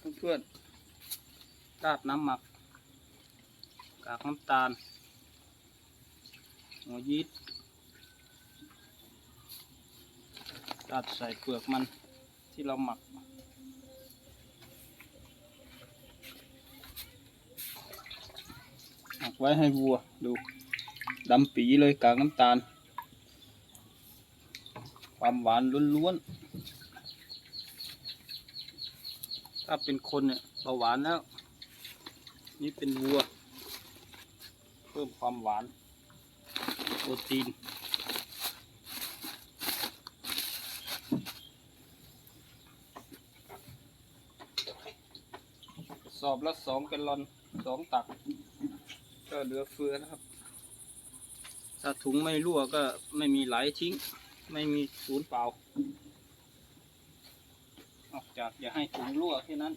เพื่อนๆราดน้ำหมัก กากน้ำตาล หัวยีสต์ราดใส่เปลือกมันที่เราหมักหมักไว้ให้วัวดูดำปีเลยกากน้ำตาล ความหวานล้วนๆ ถ้าเป็นคนเนี่ยเบาหวานแล้ว นี่เป็นวัว เพิ่มความหวานโปรตีนสอบละสองแกลลอนสองตัก ก็เหลือเฟือนะครับ ถ้าถุงไม่รั่วก็ไม่มีไหลทิ้ง ไม่มีศูนย์เปล่า ออกจากอย่าให้ถุงรั่วแค่นั้น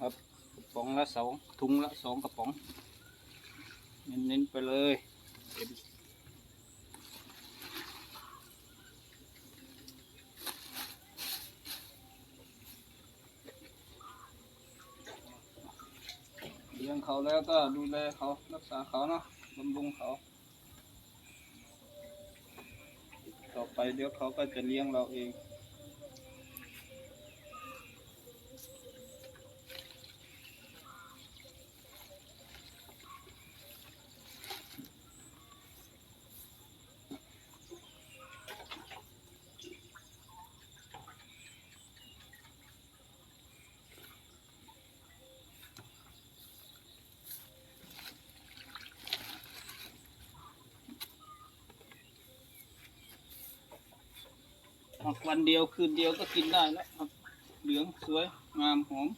ครับกระป๋องละสองถุงละสองกระป๋อง เน้นๆไปเลยเต็ม เขาแล้วก็ดูแลเขารักษาเขาเนาะบำรุงเขาต่อไปเดี๋ยวเขาก็จะเลี้ยงเราเอง หมักวันเดียวคืนเดียวก็กินได้แล้วครับเหลืองสวยงามหอม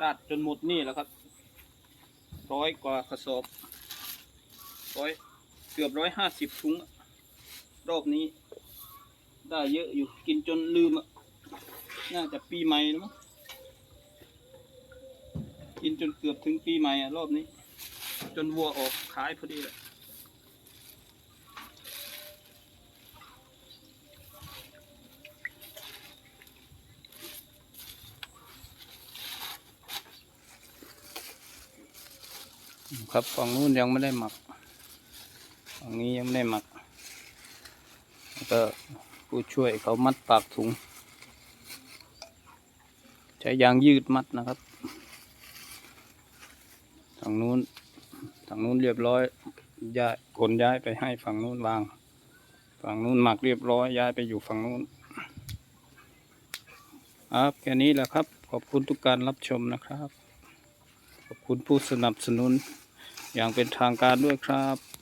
ราดจนหมดนี่แหล้วครับ ร้อยกว่ากระสอบ ร้อยเกือบร้อยห้าสิบถุง รอบนี้ ได้เยอะอยู่กินจนลืมอะ น่าจะปีใหม่แล้วมั้งกินจนเกือบถึงปีใหม่อะรอบนี้ จนวัวออกขายพอดีเลยครับฝั่งนู้นยังไม่ได้หมักฝั่งนี้ยังไม่ได้หมักแล้วก็ผู้ช่วยเขามัดปากถุง ช้ยางยืดมัดนะครับทางนู้นทางนู้นเรียบร้อยย้ายขนย้ายไปให้ฝั่งนู้นวาง ฝั่งนู้นหมักเรียบร้อยย้ายไปอยู่ฝั่งนู้นครับแค่นี้แหละครับ ขอบคุณทุกการรับชมนะครับ ขอบคุณผู้สนับสนุนอย่างเป็นทางการด้วยครับ